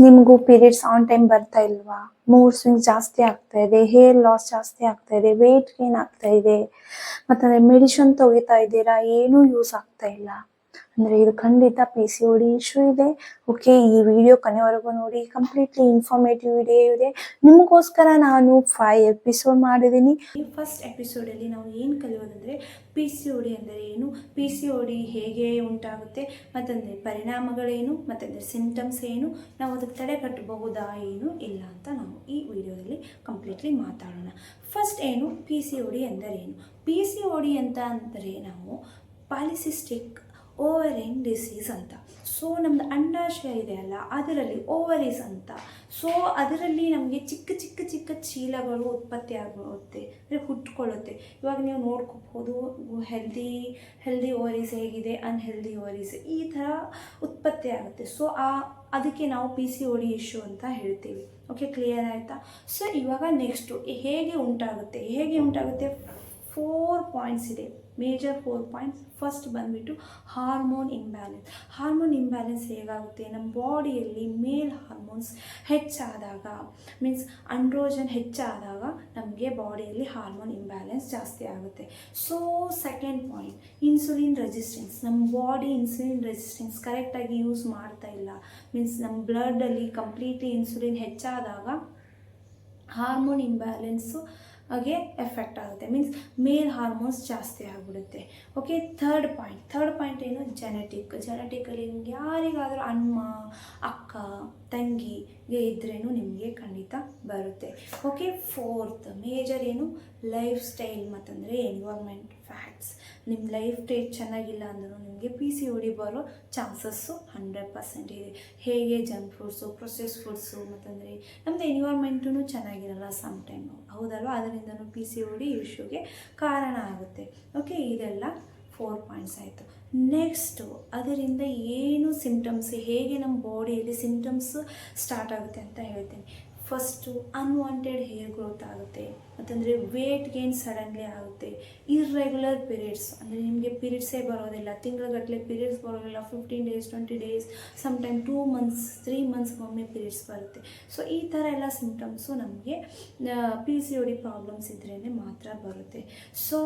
ನಿಮಗೂ periods on time ಬರ್ತಾ ಇಲ್ವಾ? ಮೂರ್ ಸ್ವಿಂಗ್ ಜಾಸ್ತಿ ಆಗ್ತಾ ಇದೆ ಹೇರ್ ಲಾಸ್ ಜಾಸ್ತಿ ಆಗ್ತಾ ಇದೆ ವೇಟ್ ಗೇನ್ ಆಗ್ತಾ ಇದೆ. ಮತ್ತಂದ್ರೆ ಮೆಡಿಷನ್ ತೆಗಿತಾ ಇದ್ದೀರಾ? ಏನೂ ಯೂಸ್ ಆಗ್ತಾ ಇಲ್ಲ. ಅಂದ್ರೆ ಇದು ಖಂಡಿತ P C O D issue ಇದೆ. ಓಕೆ ಈ ವಿಡಿಯೋ ಕೊನೆವರೆಗೂ ನೋಡಿ. ಕಂಪ್ಲೀಟ್ಲಿ ಇನ್ಫಾರ್ಮೇಟಿವ್ ವಿಡಿಯೋ ಇದೆ. ನಿಮಗೋಸ್ಕರ ನಾನು ಫೈವ್ ಎಪಿಸೋಡ್ ಮಾಡಿದ್ದೀನಿ. ಈ ಫಸ್ಟ್ ಎಪಿಸೋಡಲ್ಲಿ ನಾವು ಏನು ಕಲಿಯೋದಂದರೆ ಪಿ ಸಿ ಒ ಡಿ ಅಂದರೆ ಏನು? ಪಿ ಸಿ ಒ ಡಿ ಹೇಗೆ ಉಂಟಾಗುತ್ತೆ ಮತ್ತಂದರೆ ಪರಿಣಾಮಗಳೇನು ಮತ್ತಂದರೆ ಸಿಂಟಮ್ಸ್ ಏನು, ನಾವು ಅದಕ್ಕೆ ತಡೆಗಟ್ಟಬಹುದಾ ಏನು ಇಲ್ಲ ಅಂತ ನಾವು ಈ ವಿಡಿಯೋದಲ್ಲಿ ಕಂಪ್ಲೀಟ್ಲಿ ಮಾತಾಡೋಣ. ಫಸ್ಟ್ ಏನು? ಪಿ ಸಿ ಒ ಡಿ ಏನು? ಪಿ ಸಿ ಒ ಡಿ ಅಂತ ಅಂದರೆ ನಾವು ಪಾಲಿಸಿಸ್ಟಿಕ್ ಓವರಿನ್ ಡಿಸೀಸ್ ಅಂತ. ಸೊ ನಮ್ಮದು ಅಂಡಾಶಯ ಇದೆ ಅಲ್ಲ, ಅದರಲ್ಲಿ ಓವರೀಸ್ ಅಂತ. ಸೊ ಅದರಲ್ಲಿ ನಮಗೆ ಚಿಕ್ಕ ಚಿಕ್ಕ ಚಿಕ್ಕ ಚೀಲಗಳು ಉತ್ಪತ್ತಿ ಆಗುತ್ತೆ, ಅಂದರೆ ಹುಟ್ಕೊಳ್ಳುತ್ತೆ. ಇವಾಗ ನೀವು ನೋಡ್ಕೋಬಹುದು ಹೆಲ್ದಿ ಹೆಲ್ದಿ ಓವರೀಸ್ ಹೇಗಿದೆ ಅನ್ಹೆಲ್ದಿ ಓವರೀಸ್ ಈ ಥರ ಉತ್ಪತ್ತಿ ಆಗುತ್ತೆ. ಸೊ ಆ, ಅದಕ್ಕೆ ನಾವು ಪಿ ಸಿ ಡಿ ಇಶ್ಯೂ ಅಂತ ಹೇಳ್ತೀವಿ. ಓಕೆ ಕ್ಲಿಯರ್ ಆಯಿತಾ? ಸೊ ಇವಾಗ ನೆಕ್ಸ್ಟು ಹೇಗೆ ಉಂಟಾಗುತ್ತೆ ಹೇಗೆ ಉಂಟಾಗುತ್ತೆ? ಫೋರ್ ಪಾಯಿಂಟ್ಸ್ ಇದೆ. ಮೇಜರ್ ಫೋರ್ ಪಾಯಿಂಟ್ಸ್ ಫಸ್ಟ್ ಬಂದುಬಿಟ್ಟು ಹಾರ್ಮೋನ್ ಇಂಬ್ಯಾಲೆನ್ಸ್ ಹಾರ್ಮೋನ್ ಇಂಬ್ಯಾಲೆನ್ಸ್ ಹೇಗಾಗುತ್ತೆ? ನಮ್ಮ ಬಾಡಿಯಲ್ಲಿ ಮೇಲ್ ಹಾರ್ಮೋನ್ಸ್ ಹೆಚ್ಚಾದಾಗ ಮೀನ್ಸ್ ಅಂಡ್ರೋಜನ್ ಹೆಚ್ಚಾದಾಗ ನಮಗೆ ಬಾಡಿಯಲ್ಲಿ ಹಾರ್ಮೋನ್ ಇಂಬ್ಯಾಲೆನ್ಸ್ ಜಾಸ್ತಿ ಆಗುತ್ತೆ. So second point insulin resistance ನಮ್ಮ ಬಾಡಿ ಇನ್ಸುಲಿನ್ ರೆಸಿಸ್ಟೆನ್ಸ್ ಕರೆಕ್ಟಾಗಿ ಯೂಸ್ ಮಾಡ್ತಾ ಇಲ್ಲ. ಮೀನ್ಸ್ ನಮ್ಮ ಬ್ಲಡಲ್ಲಿ ಕಂಪ್ಲೀಟ್ಲಿ ಇನ್ಸುಲಿನ್ ಹೆಚ್ಚಾದಾಗ ಹಾರ್ಮೋನ್ ಇಂಬ್ಯಾಲೆನ್ಸು ಹಾಗೆ ಎಫೆಕ್ಟ್ ಆಗುತ್ತೆ. ಮೀನ್ಸ್ ಮೇಲ್ ಹಾರ್ಮೋನ್ಸ್ ಜಾಸ್ತಿ ಆಗಿಬಿಡುತ್ತೆ. Okay third point third point ಏನು? ಜೆನೆಟಿಕ್ ಜೆನೆಟಿಕಲ್ಲಿ ನಿಮ್ಗೆ ಯಾರಿಗಾದರೂ ಅಮ್ಮ ಅಕ್ಕ, ತಂಗಿಗೆ ಇದ್ರೇನು ನಿಮಗೆ ಖಂಡಿತ ಬರುತ್ತೆ. ಓಕೆ ಫೋರ್ತ್ ಮೇಜರ್ ಏನು? ಲೈಫ್ ಸ್ಟೈಲ್ ಮತ್ತಂದರೆ ಎನ್ವೈರ್ಮೆಂಟ್ ಫ್ಯಾಕ್ಟ್ಸ್ ನಿಮ್ಮ ಲೈಫ್ ಸ್ಟೈಲ್ ಚೆನ್ನಾಗಿಲ್ಲ ಅಂದರೂ ನಿಮಗೆ ಪಿ ಸಿ ಓಡಿ ಬರೋ ಚಾನ್ಸಸ್ಸು ಹಂಡ್ರೆಡ್ ಪರ್ಸೆಂಟ್ ಇದೆ. ಹೇಗೆ ಜಂಕ್ ಫುಡ್ಸು ಪ್ರೊಸೆಸ್ ಫುಡ್ಸು ಮತ್ತಂದರೆ ನಮ್ಮದು ಎನ್ವೈರ್ಮೆಂಟೂ ಚೆನ್ನಾಗಿರಲ್ಲ ಸಮ್ ಟೈಮು ಹೌದಲ್ವ? ಅದರಿಂದನೂ ಪಿ ಸಿ ಓಡಿ ಇಶ್ಯೂಗೆ ಕಾರಣ ಆಗುತ್ತೆ. ಓಕೆ ಇದೆಲ್ಲ ಫೋರ್ ಪಾಯಿಂಟ್ಸ್ ಆಯಿತು. ನೆಕ್ಸ್ಟು ಅದರಿಂದ ಏನು ಸಿಮ್ಟಮ್ಸ್ ಹೇಗೆ ನಮ್ಮ ಬಾಡಿಯಲ್ಲಿ ಸಿಮ್ಟಮ್ಸ್ ಸ್ಟಾರ್ಟ್ ಆಗುತ್ತೆ ಅಂತ ಹೇಳ್ತೀನಿ. ಫಸ್ಟು ಅನ್ವಾಂಟೆಡ್ ಹೇರ್ ಗ್ರೋತ್ ಆಗುತ್ತೆ. ಮತ್ತಂದರೆ ವೇಟ್ ಗೇನ್ ಸಡನ್ಲಿ ಆಗುತ್ತೆ. ಇರ್ರೆಗ್ಯುಲರ್ ಪೀರಿಯಡ್ಸ್ ಅಂದರೆ ನಿಮಗೆ ಪೀರಿಯಡ್ಸೇ ಬರೋದಿಲ್ಲ. ತಿಂಗಳಗಟ್ಟಲೆ ಪೀರಿಯಡ್ಸ್ ಬರೋದಿಲ್ಲ. Fifteen days twenty days some time two months three months ಒಮ್ಮೆ ಪೀರಿಯಡ್ಸ್ ಬರುತ್ತೆ. ಸೊ ಈ ಥರ ಎಲ್ಲ ಸಿಮ್ಟಮ್ಸು ನಮಗೆ P C O D problems ಇದ್ರೇ ಮಾತ್ರ ಬರುತ್ತೆ. ಸೊ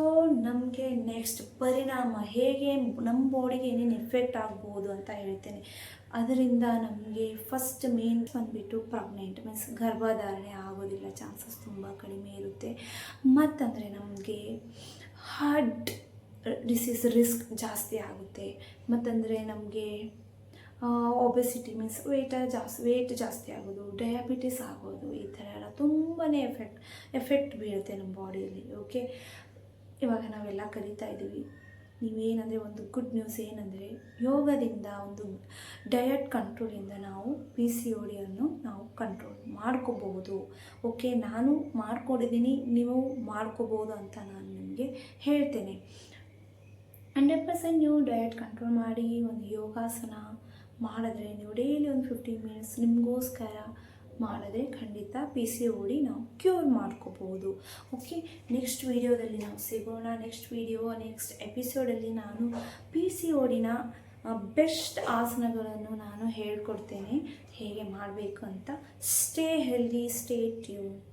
ನಮಗೆ ನೆಕ್ಸ್ಟ್ ಪರಿಣಾಮ ಹೇಗೆ ನಮ್ಮ ಬಾಡಿಗೆ ಏನೇನು ಎಫೆಕ್ಟ್ ಆಗ್ಬೋದು ಅಂತ ಹೇಳ್ತೇನೆ. ಅದರಿಂದ ನಮಗೆ ಫಸ್ಟ್ ಮೇನ್ ಬಂದುಬಿಟ್ಟು ಪ್ರೆಗ್ನೆಂಟ್ ಮೀನ್ಸ್ ಗರ್ಭಧಾರಣೆ ಆಗೋದಿಲ್ಲ ಚಾನ್ಸಸ್ ತುಂಬ ಕಡಿಮೆ ಇರುತ್ತೆ. ಮತ್ತಂದರೆ ನಮಗೆ ಹಾರ್ಟ್ ಡಿಸೀಸ್ ರಿಸ್ಕ್ ಜಾಸ್ತಿ ಆಗುತ್ತೆ. ಮತ್ತಂದರೆ ನಮಗೆ ಒಬೆಸಿಟಿ ಮೀನ್ಸ್ ವೇಟ ಜಾಸ್ತಿ ವೆಯ್ಟ್ ಜಾಸ್ತಿ ಆಗೋದು ಡಯಾಬಿಟಿಸ್ ಆಗೋದು, ಈ ಥರ ಎಲ್ಲ ತುಂಬಾ ಎಫೆಕ್ಟ್ ಎಫೆಕ್ಟ್ ಬೀಳುತ್ತೆ ನಮ್ಮ ಬಾಡಿಯಲ್ಲಿ ಓಕೆ ಇವಾಗ ನಾವೆಲ್ಲ ಕಲಿತಾ ಇದ್ದೀವಿ. ನೀವೇನಂದರೆ ಒಂದು ಗುಡ್ ನ್ಯೂಸ್ ಏನಂದರೆ, ಯೋಗದಿಂದ ಒಂದು ಡಯಟ್ ಕಂಟ್ರೋಲಿಂದ ನಾವು ಪಿ ಸಿ ಡಿಯನ್ನು ನಾವು ಕಂಟ್ರೋಲ್ ಮಾಡ್ಕೋಬಹುದು. ಓಕೆ ನಾನು ಮಾಡ್ಕೊಂಡಿದ್ದೀನಿ, ನೀವು ಮಾಡ್ಕೋಬೋದು ಅಂತ ನಾನು ನಿಮಗೆ ಹೇಳ್ತೇನೆ. ಹಂಡ್ರೆಡ್ ಪರ್ಸೆಂಟ್ ನೀವು ಡಯಟ್ ಕಂಟ್ರೋಲ್ ಮಾಡಿ, ಒಂದು ಯೋಗಾಸನ ಮಾಡಿದ್ರೆ ನೀವು ಡೈಲಿ ಒಂದು ಫಿಫ್ಟೀನ್ ಮಿನಿಟ್ಸ್ ನಿಮಗೋಸ್ಕರ ಮಾಡಿದ್ರೆ ಖಂಡಿತ ಪಿ ಸಿ ಒ ಡಿ ನಾವು ಕ್ಯೂರ್ ಮಾಡ್ಕೋಬೋದು ಓಕೆ ನೆಕ್ಸ್ಟ್ ವೀಡಿಯೋದಲ್ಲಿ ನಾವು ಸಿಗೋಣ. ನೆಕ್ಸ್ಟ್ ವೀಡಿಯೋ ನೆಕ್ಸ್ಟ್ ಎಪಿಸೋಡಲ್ಲಿ ನಾನು ಪಿ ಸಿ ಓಡಿನ ಡಿನ ಬೆಸ್ಟ್ ಆಸನಗಳನ್ನು ನಾನು ಹೇಳ್ಕೊಡ್ತೇನೆ. ಹೇಗೆ ಮಾಡಬೇಕು ಅಂತ ಸ್ಟೇ ಹೆಲ್ದಿ ಸ್ಟೇ ಟ್ಯೂನ್